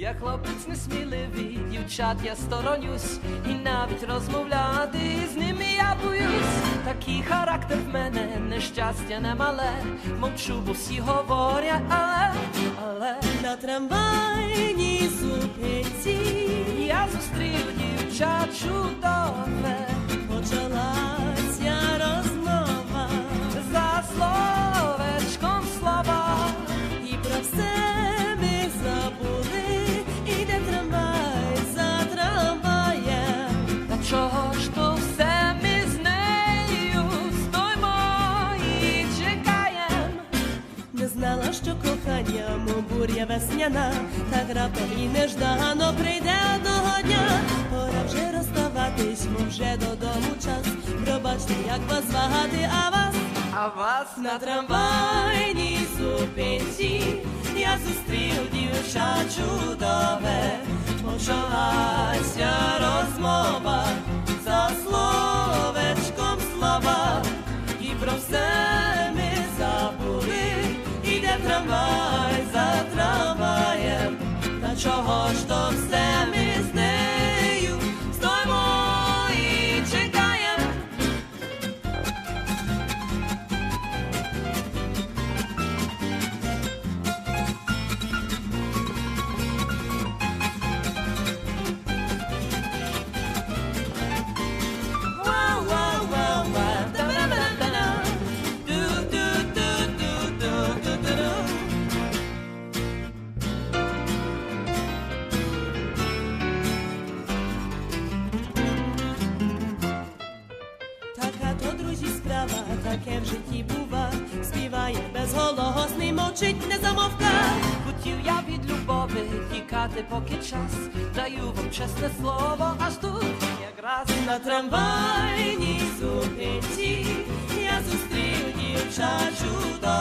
Я хлопець несміливий, дівчат я сторонюсь, і навіть розмовляти з ними я боюсь. Такий характер в мене, нещастя немале, мовчу, бо всі говорять, але, але На трамвайній зупинці я зустрів дівчат чудове, що кохання, мов буря весняна, так раптом і неждано прийде одного дня. Пора вже розставатись, мов вже додому час. Пробачте, як вас вагати, а вас А вас на трамвайній зупинці я зустрів дівча таке в житті бува, співає безголосний, мовчить, не замовка. Хотів я від любови тікати, поки час даю вам чесне слово, аж тут якраз на трамвайній зупинці я зустрів дівча чудо.